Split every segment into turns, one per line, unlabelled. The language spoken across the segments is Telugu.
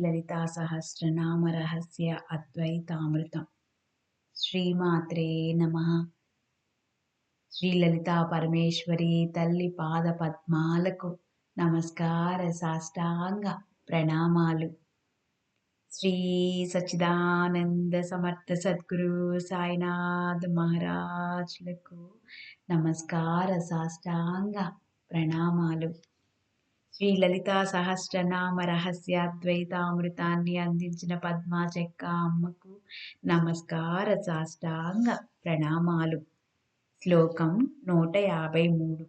శ్రీలలితా సహస్రనామ రహస్య అద్వైతామృతం శ్రీమాత్రే నమ శ్రీలలితా పరమేశ్వరి తల్లి పాద పద్మాలకు నమస్కార సాష్టాంగ ప్రణామాలు శ్రీ సచిదానంద సమర్థ సద్గురు సాయినాథ్ మహారాజ్లకు నమస్కార సాష్టాంగ ప్రణామాలు శ్రీ లలితా సహస్రనామ రహస్యాద్వైతామృతాన్ని అందించిన పద్మా చెక్క అమ్మకు నమస్కార సాష్టాంగ ప్రణామాలు. శ్లోకం నూట యాభై మూడు.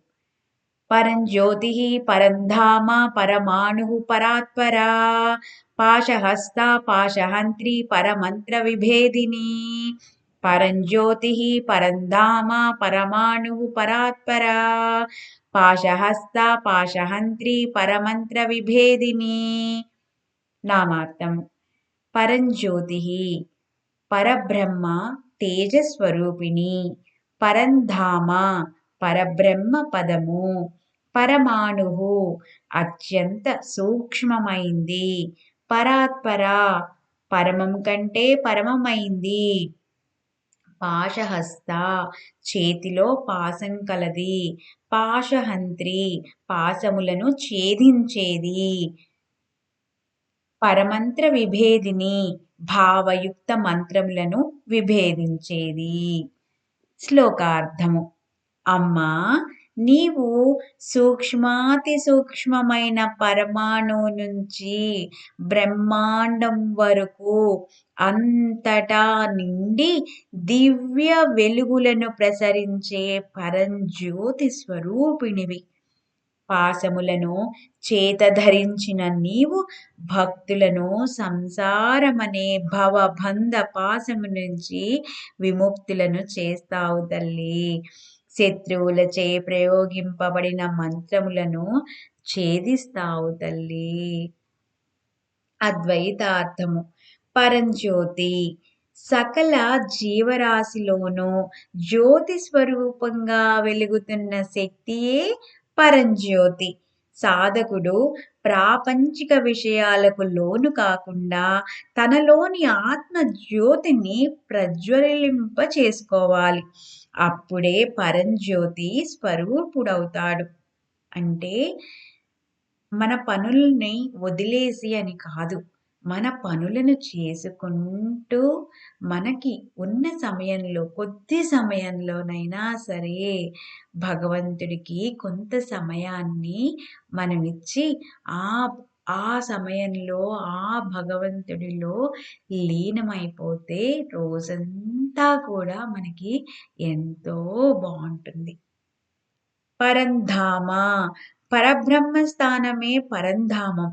పరంజ్యోతి పరంధామ పరమాణు పరాత్పరా పాశహస్త పాశహంత్రి పరమంత్ర విభేదిని పరంజ్యోతి పరంధామ పరమాణు పరాత్పరా పాశహస్త పాశహంత్రి పరమంత్ర విభేదిని నామార్థం. పరంజ్యోతి పరబ్రహ్మ తేజస్వరూపిణి పరంధామ పరబ్రహ్మ పదము పరమాణు అత్యంత సూక్ష్మమైంది పరాత్పర పరమం కంటే పరమమైంది. పాశహస్త చేతిలో పాశం కలది. పాశహంత్రి పాశములను ఛేదించేది. పరమంత్ర విభేదిని భావయుక్త మంత్రములను విభేదించేది. శ్లోకార్థము. అమ్మా నీవు సూక్ష్మాతి సూక్ష్మమైన పరమాణు నుంచి బ్రహ్మాండం వరకు అంతటా నిండి దివ్య వెలుగులను ప్రసరించే పరంజ్యోతి స్వరూపిణివి. పాశములను చేత ధరించిన నీవు భక్తులను సంసారమనే భవబంధ పాశము నుంచి విముక్తులను చేస్తావు తల్లి. శత్రువులచే ప్రయోగింపబడిన మంత్రములను ఛేదిస్తావు తల్లి. అద్వైతార్థము. పరంజ్యోతి. సకల జీవరాశిలోనూ జ్యోతి స్వరూపంగా వెలుగుతున్న శక్తియే పరంజ్యోతి. సాధకుడు ప్రాపంచిక విషయాలకు లోను కాకుండా తనలోని ఆత్మ జ్యోతిని ప్రజ్వలింప చేసుకోవాలి. అప్పుడే పరంజ్యోతి స్వరూపుడవుతాడు. అంటే మన పనుల్ని వదిలేసి అని కాదు. మన పనులను చేసుకుంటూ మనకి ఉన్న సమయంలో కొద్ది సమయంలోనైనా సరే భగవంతుడికి కొంత సమయాన్ని మనమిచ్చి ఆ ఆ సమయంలో ఆ భగవంతుడిలో లీనమైపోతే రోజంతా కూడా మనకి ఎంతో బాగుంటుంది. పరంధామ పరబ్రహ్మ స్థానమే పరంధామం.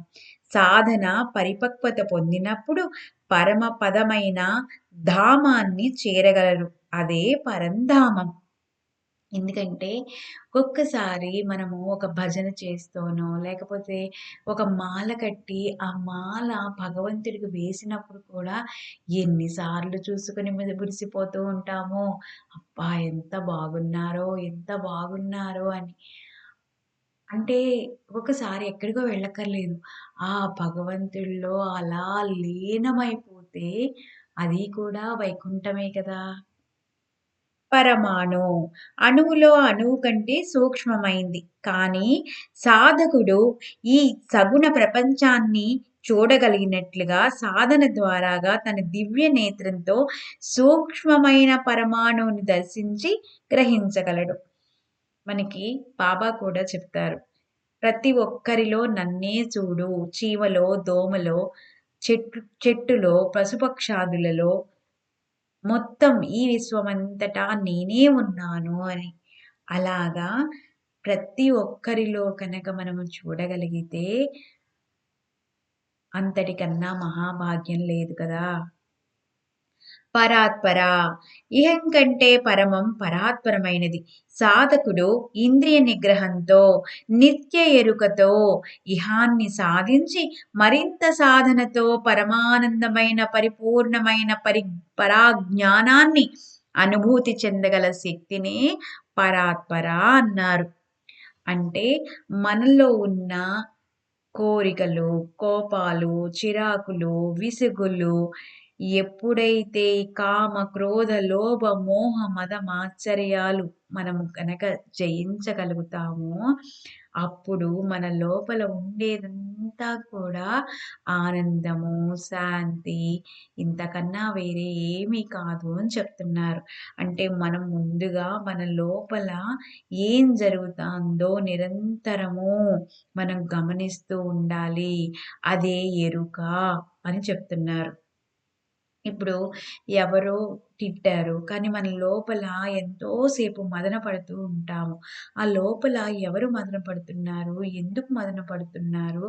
సాధన పరిపక్వత పొందినప్పుడు పరమపదమైన ధామాన్ని చేరగలరు. అదే పరంధామం. ఎందుకంటే ఒక్కసారి మనము ఒక భజన చేస్తూనో లేకపోతే ఒక మాల కట్టి ఆ మాల భగవంతుడికి వేసినప్పుడు కూడా ఎన్నిసార్లు చూసుకుని మీద మురిసిపోతూ ఉంటామో అబ్బా ఎంత బాగున్నారో ఎంత బాగున్నారో అని. అంటే ఒకసారి ఎక్కడికో వెళ్ళక్కర్లేదు. ఆ భగవంతుడిలో అలా లీనమైపోతే అది కూడా వైకుంఠమే కదా. పరమాణు అణువులో అణువు కంటే సూక్ష్మమైంది. కానీ సాధకుడు ఈ సగుణ ప్రపంచాన్ని చూడగలిగినట్లుగా సాధన ద్వారాగా తన దివ్య నేత్రంతో సూక్ష్మమైన పరమాణువుని దర్శించి గ్రహించగలడు. మనకి బాబా కూడా చెప్తారు. ప్రతి ఒక్కరిలో నన్నే చూడు చీమలో దోమలో చెట్టు చెట్టులో పశుపక్షాదులలో మొత్తం ఈ విశ్వమంతటా నేనే ఉన్నాను అని. అలాగా ప్రతి ఒక్కరిలో కనుక మనము చూడగలిగితే అంతటికన్నా మహాభాగ్యం లేదు కదా. పరాత్పర. ఇహం కంటే పరమం పరాత్పరమైనది. సాధకుడు ఇంద్రియ నిగ్రహంతో నిత్య ఎరుకతో ఇహాన్ని సాధించి మరింత సాధనతో పరమానందమైన పరిపూర్ణమైన పరి పరాజ్ఞానాన్ని అనుభూతి చెందగల శక్తినే పరాత్పర అన్నారు. అంటే మనలో ఉన్న కోరికలు కోపాలు చిరాకులు విసుగులు ఎప్పుడైతే కామ క్రోధ లోభ మోహ మద మాత్సర్యాలు మనము కనుక జయించగలుగుతామో అప్పుడు మన లోపల ఉండేదంతా కూడా ఆనందము శాంతి ఇంతకన్నా వేరే ఏమీ కాదు అని చెప్తున్నారు. అంటే మనం ముందుగా మన లోపల ఏం జరుగుతుందో నిరంతరము మనం గమనిస్తూ ఉండాలి. అదే ఎరుక అని చెప్తున్నారు. ఇప్పుడు ఎవరో తిట్టారు. కానీ మన లోపల ఎంతోసేపు మదన పడుతూ ఉంటాము. ఆ లోపల ఎవరు మదన పడుతున్నారు? ఎందుకు మదన పడుతున్నారు?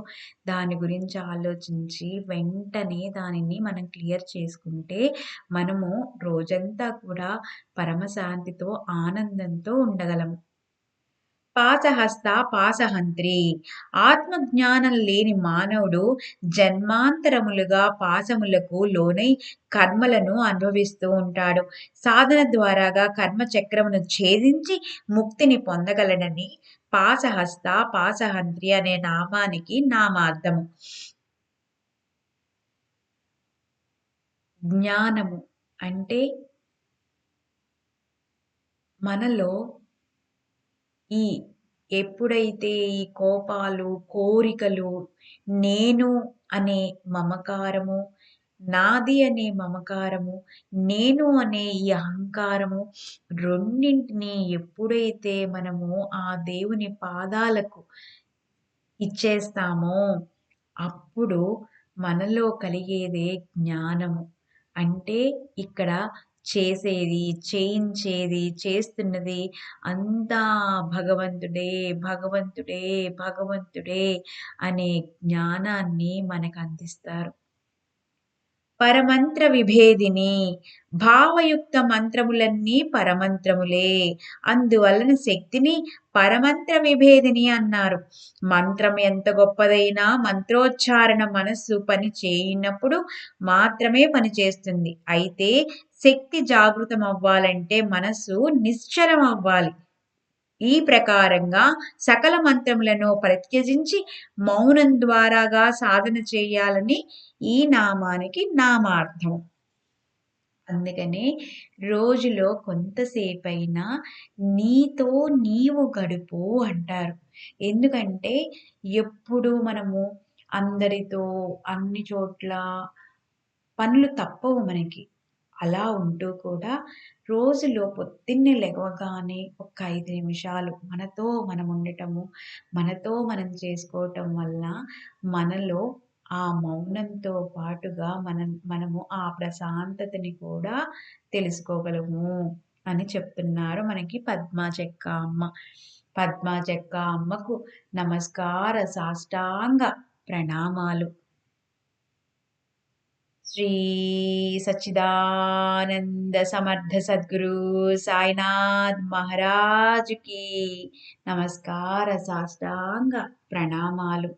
దాని గురించి ఆలోచించి వెంటనే దానిని మనం క్లియర్ చేసుకుంటే మనము రోజంతా కూడా పరమశాంతితో ఆనందంతో ఉండగలము పాశహస్త పాసహంత్రి ఆత్మజ్ఞానం లేని మానవుడు జన్మాంతరములుగా పాసములకు లోనై కర్మలను అనుభవిస్తూ ఉంటాడు. సాధన ద్వారాగా కర్మ చక్రమును ఛేదించి ముక్తిని పొందగలడని పాశహస్త పాసహంత్రి అనే నామానికి నామార్థము జ్ఞానము అంటే మనలో ఈ ఎప్పుడైతే ఈ కోపాలు కోరికలు నేను అనే మమకారము నాది అనే మమకారము నేను అనే ఈ అహంకారము రెండింటిని ఎప్పుడైతే మనము ఆ దేవుని పాదాలకు ఇచ్చేస్తామో అప్పుడు మనలో కలిగేదే జ్ఞానము. అంటే ఇక్కడ చేసేది చేయించేది చేస్తున్నది అంతా భగవంతుడే భగవంతుడే భగవంతుడే అనే జ్ఞానాన్ని మనకు అందిస్తారు. పరమంత్ర విభేదిని భావయుక్త మంత్రములన్నీ పరమంత్రములే. అందువలన శక్తిని పరమంత్ర విభేదిని అన్నారు. మంత్రం ఎంత గొప్పదైనా మంత్రోచ్చారణ మనస్సు పని చేయనప్పుడు మాత్రమే పనిచేస్తుంది అయితే శక్తి జాగృతం అవ్వాలంటే మనస్సు నిశ్చలం అవ్వాలి ఈ ప్రకారంగా సకల మంత్రములను ప్రత్యజించి మౌనం ద్వారాగా సాధన చేయాలని ఈ నామానికి నామార్థం అందుకనే రోజులో కొంతసేపైనా నీతో నీవు గడుపు అంటారు. ఎందుకంటే ఎప్పుడు మనము అందరితో అన్ని చోట్ల పనులు తప్పవు మనకి. అలా ఉంటూ కూడా రోజులో పొద్దున్నే లేవగానే ఒక ఐదు నిమిషాలు మనతో మనం ఉండటము మనతో మనం చేసుకోవటం వల్ల మనలో ఆ మౌనంతో పాటుగా మనం మనము ఆ ప్రశాంతతని కూడా తెలుసుకోగలము అని చెప్తున్నారు మనకి పద్మా చెక్క అమ్మ. పద్మా చెక్క అమ్మకు నమస్కార సాష్టాంగ ప్రణామాలు. శ్రీ సచ్చిదానంద సమర్థ సద్గురు సాయినాథ్ మహారాజుకి నమస్కార సాష్టాంగ ప్రణామాలు.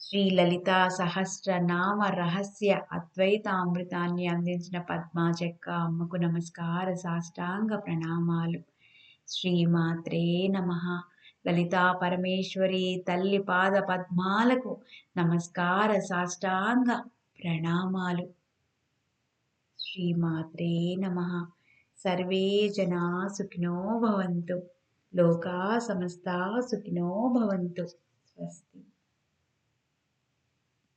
శ్రీ లలిత సహస్రనామ రహస్య అద్వైతామృతాన్ని అందించిన పద్మాచక్క అమ్మకు నమస్కార సాష్టాంగ ప్రణామాలు. శ్రీమాత్రే నమ. లలితా పరమేశ్వరి తల్లి పాద పద్మాలకు నమస్కార సాష్టాంగ ప్రణామాలు. శ్రీమాత్రే నమ. సర్వే జనా సుఖినో భవంతు. లోకా సమస్తా సుఖినో భవంతు. స్వస్తి.